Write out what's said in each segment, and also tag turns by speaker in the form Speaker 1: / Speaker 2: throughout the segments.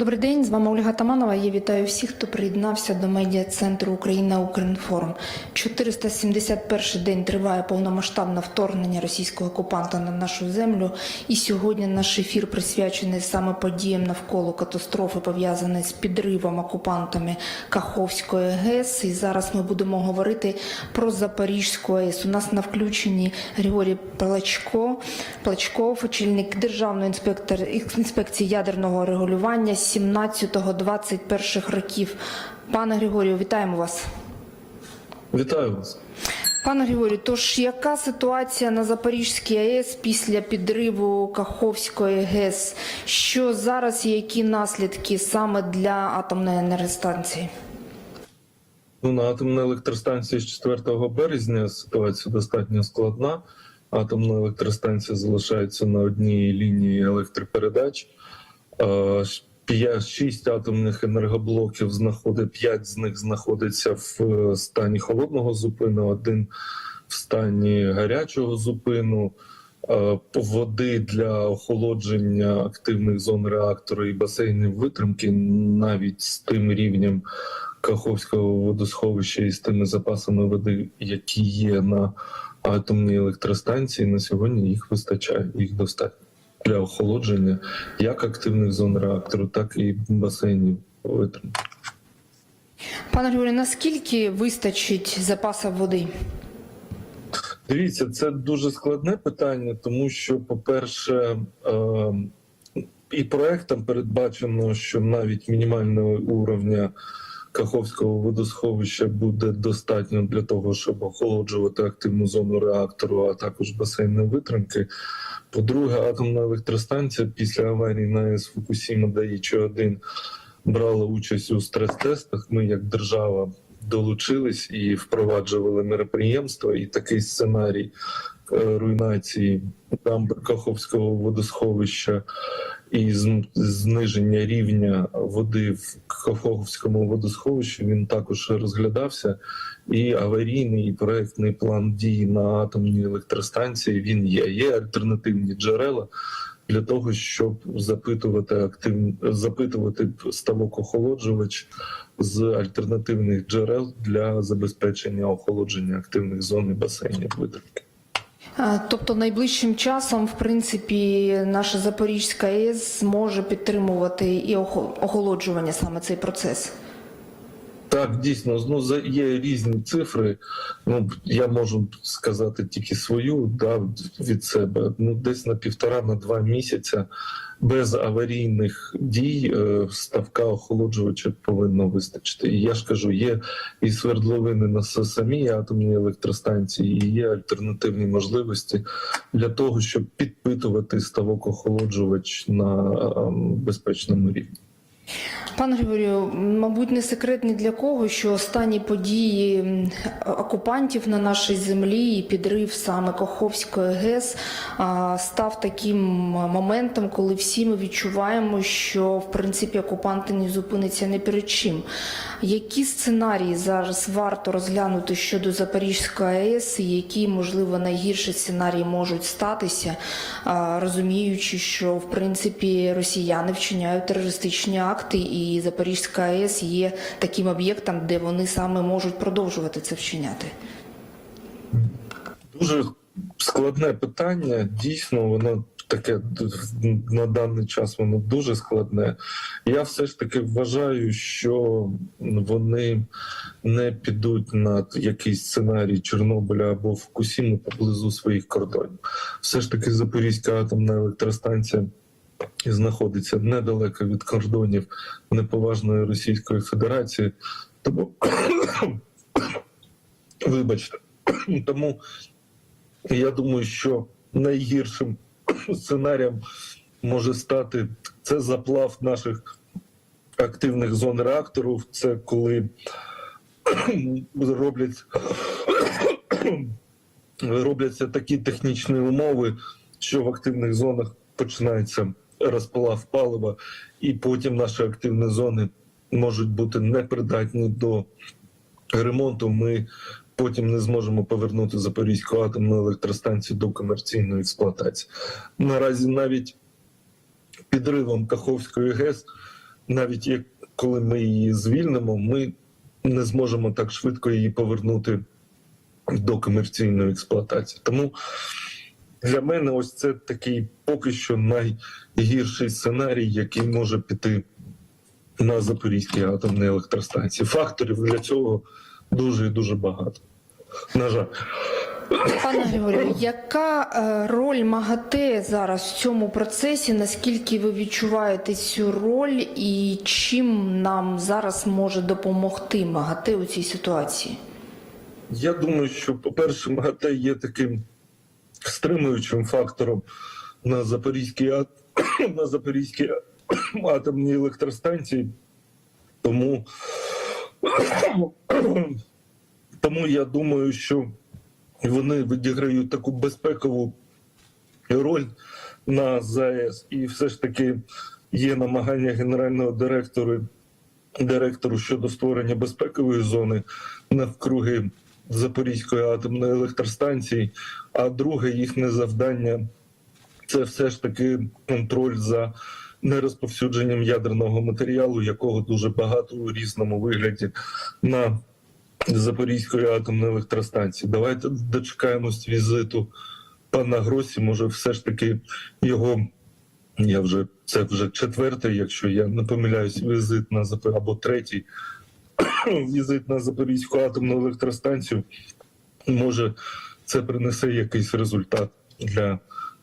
Speaker 1: Добрий день, з вами Ольга Таманова. Я вітаю всіх, хто приєднався до медіа центру Україна Укрінформ. 471 день триває повномасштабне вторгнення російського окупанта на нашу землю. І сьогодні наш ефір присвячений саме подіям навколо катастрофи, пов'язаної з підривом окупантами Каховської ГЕС. І зараз ми будемо говорити про Запорізьку АЕС. У нас на включенні Григорій Плачко, Плачков, очільник Державної інспектор, інспекції ядерного регулювання 17-21 років. Пане Григорію, вітаємо вас.
Speaker 2: Вітаю вас.
Speaker 1: Пане Григорію, тож яка ситуація на Запорізькій АЕС після підриву Каховської ГЕС? Що зараз і які наслідки саме для атомної енергостанції?
Speaker 2: Ну, на атомній електростанції з 4 березня ситуація достатньо складна. Атомна електростанція залишається на одній лінії електропередач. Е, п'ять- Шість атомних енергоблоків знаходить, п'ять з них знаходиться в е, стані холодного зупину, один в стані гарячого зупину. Е, Води для охолодження активних зон реактору і басейнів витримки навіть з тим рівнем Каховського водосховища і з тими запасами води, які є на атомній електростанції, на сьогодні їх вистачає, їх достатньо для охолодження як активних зон реактору, так і басейнів витримки.
Speaker 1: Пане Григорію, наскільки вистачить запасів води?
Speaker 2: Дивіться, це дуже складне питання, тому що, по-перше, е, і проектом передбачено, що навіть мінімального уровня Каховського водосховища буде достатньо для того, щоб охолоджувати активну зону реактору, а також басейни витримки. По-друге, атомна електростанція після аварії на АЕС Фукусіма Даїчі 1 брала участь у стрес-тестах. Ми, як держава, долучились і впроваджували мероприємства, і такий сценарій руйнації дамби Каховського водосховища і зниження рівня води в Каховському водосховищі він також розглядався. І аварійний і проектний план дій на атомній електростанції він є. Є альтернативні джерела для того, щоб запитувати актив... запитувати ставок охолоджувач з альтернативних джерел для забезпечення охолодження активних зон і басейнів витримки.
Speaker 1: Тобто найближчим часом, в принципі, наша Запорізька АЕС зможе підтримувати і охолоджування саме цей процес.
Speaker 2: Так, дійсно, ну є різні цифри. Ну я можу сказати тільки свою да, від себе. Ну, десь на півтора на два місяця без аварійних дій е, ставка охолоджувача повинно вистачити. І я ж кажу, є і свердловини на самій атомній електростанції, і є альтернативні можливості для того, щоб підпитувати ставок охолоджувач на ем, безпечному рівні.
Speaker 1: Пане Григорію, мабуть, не секрет ні для кого, що останні події окупантів на нашій землі і підрив саме Каховської ГЕС став таким моментом, коли всі ми відчуваємо, що в принципі окупанти не зупиняться не перед чим. Які сценарії зараз варто розглянути щодо Запорізької АЕС, і які, можливо, найгірші сценарії можуть статися, розуміючи, що в принципі росіяни вчиняють терористичні акти, і Запорізька АЕС є таким об'єктом, де вони саме можуть продовжувати це вчиняти.
Speaker 2: Дуже складне питання. Дійсно, воно таке на даний час воно дуже складне. Я все ж таки вважаю, що вони не підуть на якийсь сценарій Чорнобиля або Фукусіми поблизу своїх кордонів. Все ж таки, Запорізька атомна електростанція. Знаходиться недалеко від кордонів неповажної Російської Федерації, тому вибачте, тому я думаю, що найгіршим сценарієм може стати це заплав наших активних зон реактору. Це коли роблять, робляться такі технічні умови, що в активних зонах починається розпалав палива, і потім наші активні зони можуть бути непридатні до ремонту. Ми потім не зможемо повернути Запорізьку атомну електростанцію до комерційної експлуатації. Наразі навіть підривом Каховської ГЕС навіть як коли ми її звільнимо, ми не зможемо так швидко її повернути до комерційної експлуатації. Тому для мене ось це такий поки що найгірший сценарій, який може піти на Запорізькій атомній електростанції. Факторів для цього дуже і дуже багато. На жаль.
Speaker 1: Пане Григорію, яка е, роль МАГАТЕ зараз в цьому процесі? Наскільки ви відчуваєте цю роль, і чим нам зараз може допомогти МАГАТЕ у цій ситуації?
Speaker 2: Я думаю, що, по-перше, МАГАТЕ є таким стримуючим фактором на Запорізькій, ат... на Запорізькій атомній електростанції. Тому... Тому я думаю, що вони відіграють таку безпекову роль на ЗАЕС, і все ж таки є намагання генерального директора, директору щодо створення безпекової зони навкруги Запорізької атомної електростанції. А друге їхнє завдання це все ж таки контроль за нерозповсюдженням ядерного матеріалу, якого дуже багато у різному вигляді на Запорізької атомної електростанції. Давайте дочекаємось візиту пана Гросі. Може, все ж таки його. Я вже це вже четвертий, якщо я не помиляюсь, візит на або третій візит на Запорізьку атомну електростанцію. Може, це принесе якийсь результат для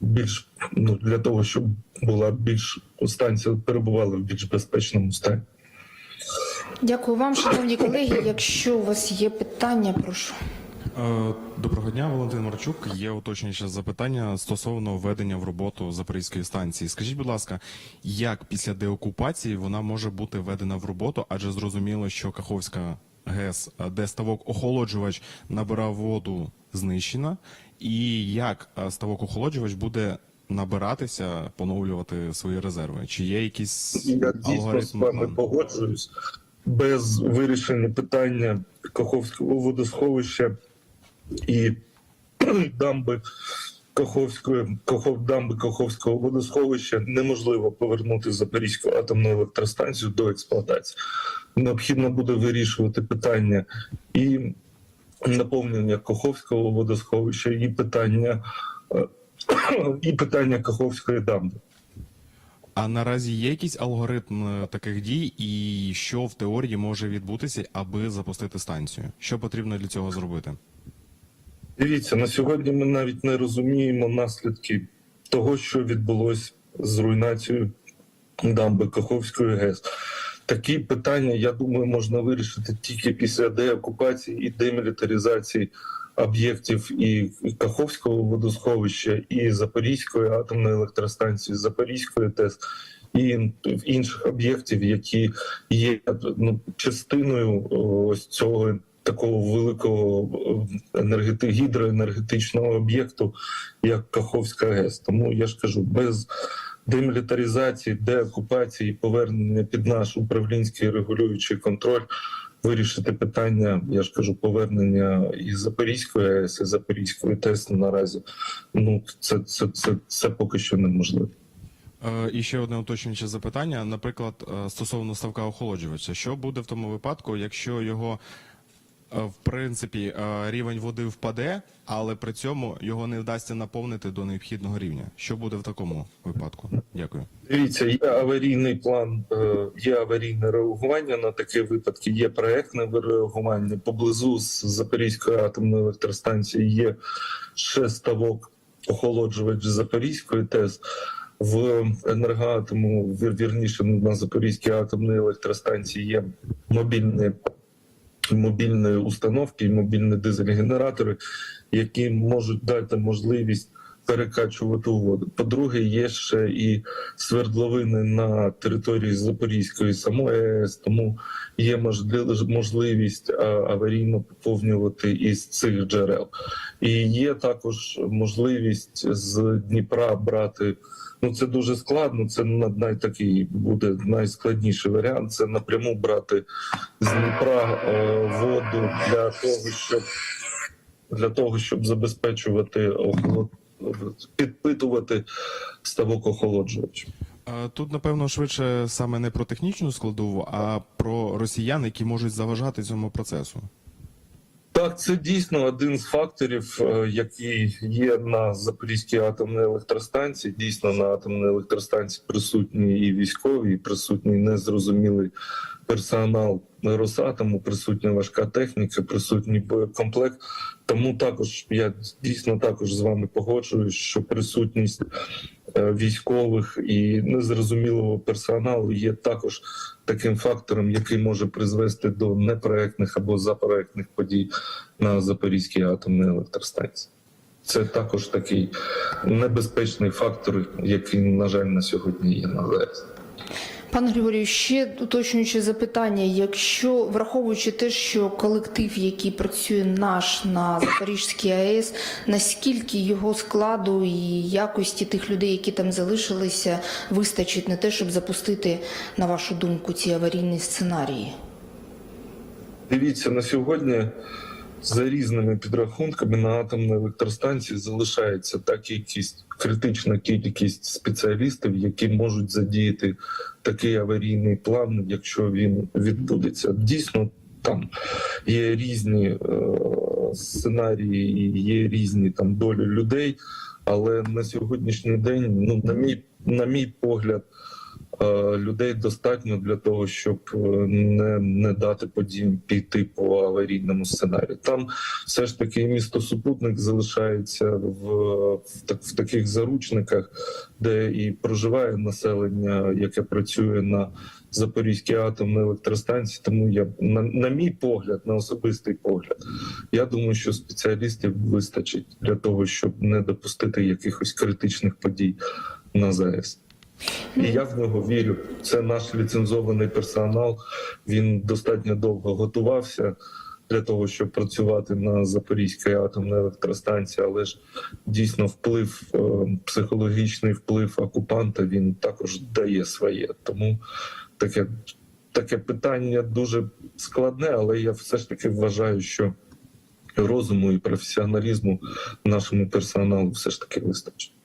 Speaker 2: більш ну для того, щоб була більш станція перебувала в більш безпечному стані.
Speaker 1: Дякую вам, шановні колеги. Якщо у вас є питання, прошу.
Speaker 3: Е, Доброго дня, Валентин Марчук. Є уточнююче запитання стосовно введення в роботу Запорізької станції. Скажіть, будь ласка, як після деокупації вона може бути введена в роботу? Адже зрозуміло, що Каховська ГЕС, е, де ставок охолоджувач набирав воду, знищена, і як е, ставок охолоджувач буде набиратися, поновлювати свої резерви? Чи є якісь
Speaker 2: Я дійсно з вами погоджуюсь. Без вирішення питання Каховського водосховища і дамби Каховської Кахов, дамби Каховського водосховища неможливо повернути Запорізьку атомну електростанцію до експлуатації. Необхідно буде вирішувати питання і наповнення Каховського водосховища, і питання, е, і питання Каховської дамби.
Speaker 3: А наразі є якийсь алгоритм е, таких дій, і що в теорії може відбутися, аби запустити станцію? Що потрібно для цього зробити?
Speaker 2: Дивіться, на сьогодні ми навіть не розуміємо наслідки того, що відбулось з руйнацією дамби Каховської ГЕС. Такі питання, я думаю, можна вирішити тільки після деокупації і демілітаризації об'єктів і Каховського водосховища, і Запорізької атомної електростанції, Запорізької ТЕС і інших об'єктів, які є ну, частиною ось цього такого великого е, енергети... гідроенергетичного об'єкту, як Каховська ГЕС. Тому я ж кажу, без демілітаризації, деокупації, повернення під наш управлінський регулюючий контроль. Вирішити питання, я ж кажу, повернення із Запорізької АЕС, і Запорізької ТЕС наразі. Ну це, це, це, це поки що неможливо.
Speaker 3: Е, І ще одне уточнююче запитання. Наприклад, е, стосовно ставка охолоджувача, що буде в тому випадку, якщо його в принципі е, рівень води впаде, але при цьому його не вдасться наповнити до необхідного рівня? Що буде в такому випадку? Дякую.
Speaker 2: Дивіться, є аварійний план, е, є аварійне реагування на такі випадки. Є проектне реагування поблизу з Запорізької атомної електростанції. Є ще ставок охолоджувач Запорізької ТЕС. В енергоатому вірніше на Запорізькій атомній електростанції є мобільні мобільні установки, і мобільні дизель-генератори, які можуть дати можливість перекачувати воду. По-друге, є ще і свердловини на території Запорізької самої АЕС, тому є можливість аварійно поповнювати із цих джерел. І є також можливість з Дніпра брати. Ну це дуже складно. Це на- найтакий буде найскладніший варіант. Це напряму брати з Дніпра е, воду для того, щоб для того, щоб забезпечувати охолод... підпитувати ставок охолоджувача.
Speaker 3: Е, Тут, напевно, швидше саме не про технічну складову, а про росіян, які можуть заважати цьому процесу.
Speaker 2: Так, це дійсно один з факторів, е, який є на Запорізькій атомній електростанції. Дійсно, на атомній електростанції присутні і військові, і присутній незрозумілий персонал Росатому, присутня важка техніка, присутній боєкомплект. Тому також я дійсно також з вами погоджуюсь, що присутність е, військових і незрозумілого персоналу є також таким фактором, який може призвести до непроектних або запроектних подій на Запорізькій атомній електростанції. Це також такий небезпечний фактор, який, на жаль, на сьогодні є на ЗАЕС.
Speaker 1: Пане Григорію, ще уточнююче запитання. Якщо враховуючи те, що колектив, який працює наш на Запорізькій АЕС, наскільки його складу і якості тих людей, які там залишилися, вистачить на те, щоб запустити, на вашу думку, ці аварійні сценарії?
Speaker 2: Дивіться, на сьогодні за різними підрахунками на атомній електростанції залишається та кількість, критична кількість спеціалістів, які можуть задіяти такий аварійний план, якщо він відбудеться. Дійсно, там є різні е, сценарії, є різні там долі людей. Але на сьогоднішній день, ну на мій на мій погляд, людей достатньо для того, щоб е, не, не дати подіям піти по аварійному сценарію. Там все ж таки місто супутник залишається в, в, так, в таких заручниках, де і проживає населення, яке працює на Запорізькій атомній електростанції. Тому я на, на мій погляд, на особистий погляд, я думаю, що спеціалістів вистачить для того, щоб не допустити якихось критичних подій на ЗАЕС. І я в нього вірю. Це наш ліцензований персонал. Він достатньо довго готувався для того, щоб працювати на Запорізькій атомній електростанції, але ж дійсно вплив, е, психологічний вплив окупанта він також дає своє. Тому таке, таке питання дуже складне, але я все ж таки вважаю, що розуму і професіоналізму нашому персоналу все ж таки вистачить.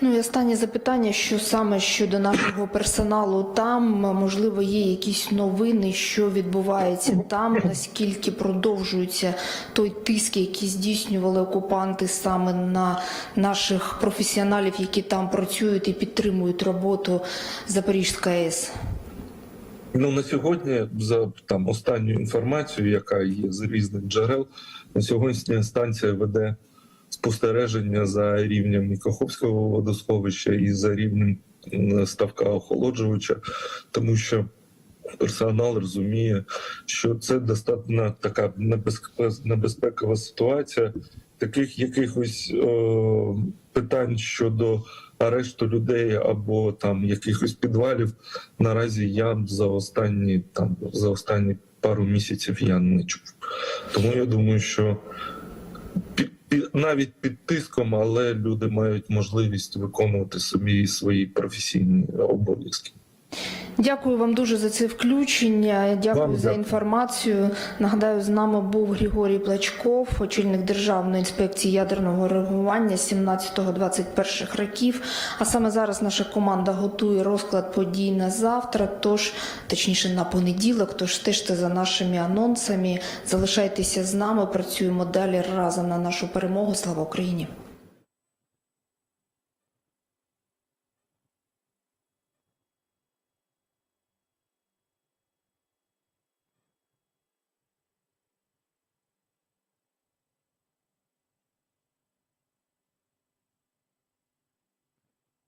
Speaker 1: Ну і останнє запитання, що саме щодо нашого персоналу там, можливо, є якісь новини, що відбувається там, наскільки продовжується той тиск, який здійснювали окупанти саме на наших професіоналів, які там працюють і підтримують роботу Запорізької АЕС.
Speaker 2: Ну на сьогодні, за там останню інформацію, яка є з різних джерел, на сьогодні станція веде спостереження за рівнем Каховського водосховища і за рівнем ставка охолоджувача, тому що персонал розуміє, що це достатньо така небезпе- небезпекова ситуація. Таких якихось о, питань щодо арешту людей або там якихось підвалів наразі я за останні там за останні пару місяців я не чув. Тому я думаю, що навіть під тиском, але люди мають можливість виконувати собі свої професійні обов'язки.
Speaker 1: Дякую вам дуже за це включення. Дякую
Speaker 2: Вам
Speaker 1: за
Speaker 2: дякую.
Speaker 1: інформацію. Нагадаю, з нами був Григорій Плачков, очільник Державної інспекції ядерного реагування 17-21 років. А саме зараз наша команда готує розклад подій на завтра. Тож, точніше, на понеділок. Тож стежте за нашими анонсами. Залишайтеся з нами. Працюємо далі разом на нашу перемогу. Слава Україні!